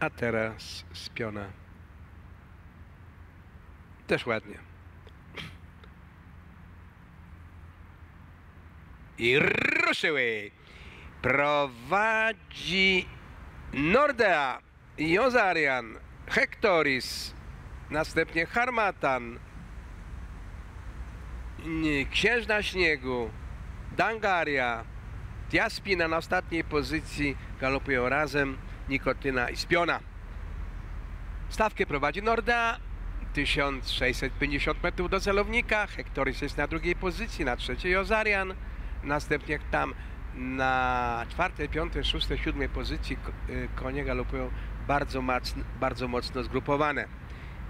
A teraz spiona. Też ładnie. I ruszyły. Prowadzi Nordea, Jozarian, Hektoris, następnie Harmatan, Księżna Śniegu, Dangaria, Diaspina na ostatniej pozycji, galopują razem Nikotyna i Spiona. Stawkę prowadzi Nordea, 1650 metrów do celownika, Hektoris jest na drugiej pozycji, na trzeciej Ozarian, następnie tam na czwartej, piątej, szóstej, siódmej pozycji y, konie galopują bardzo, mocno, bardzo mocno zgrupowane.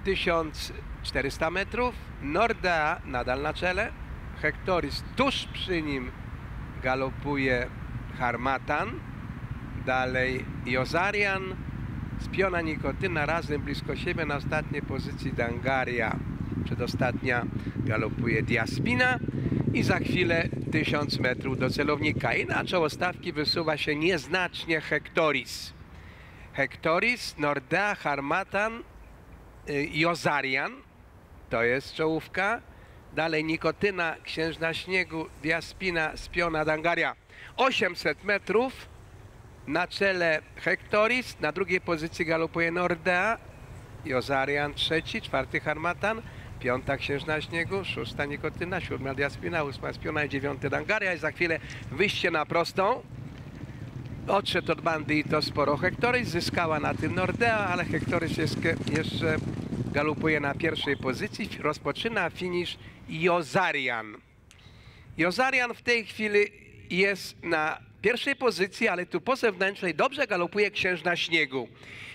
1400 metrów, Nordea nadal na czele, Hektoris tuż przy nim galopuje Harmatan, dalej Jozarian, Spiona Nikotyna razem blisko siebie na ostatniej pozycji Dangaria. Przedostatnia galopuje Diaspina i za chwilę 1000 metrów do celownika. I na czoło stawki wysuwa się nieznacznie Hektoris. Hektoris, Nordea, Harmatan, y, Jozarian, to jest czołówka. Dalej Nikotyna, Księżna Śniegu, Diaspina, Spiona, Dangaria. 800 metrów. Na czele Hektoris, na drugiej pozycji galopuje Nordea, Jozarian trzeci, czwarty Harmatan, piąta Księżna Śniegu, szósta Nikotyna, siódma Diaspina, ósma Spiona i dziewiąty Dangaria. I za chwilę wyjście na prostą. Odszedł od bandy i to sporo. Hektorys zyskała na tym Nordea, ale Hektorys jest, jeszcze galopuje na pierwszej pozycji. Rozpoczyna finisz Jozarian. Jozarian w tej chwili jest na pierwszej pozycji, ale tu po zewnętrznej dobrze galopuje Księżna Śniegu.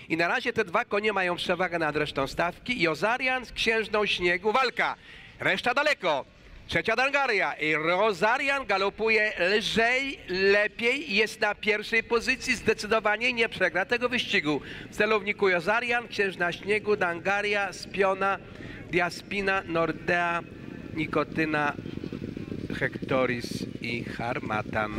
I na razie te dwa konie mają przewagę nad resztą stawki. Jozarian z Księżną Śniegu walka. Reszta daleko. Trzecia Dangaria i Rozarian galopuje lżej, lepiej i jest na pierwszej pozycji. Zdecydowanie nie przegra tego wyścigu. W celowniku Jozarian, Księżna Śniegu, Dangaria, Spiona, Diaspina, Nordea, Nikotyna, Hektoris i Harmatan.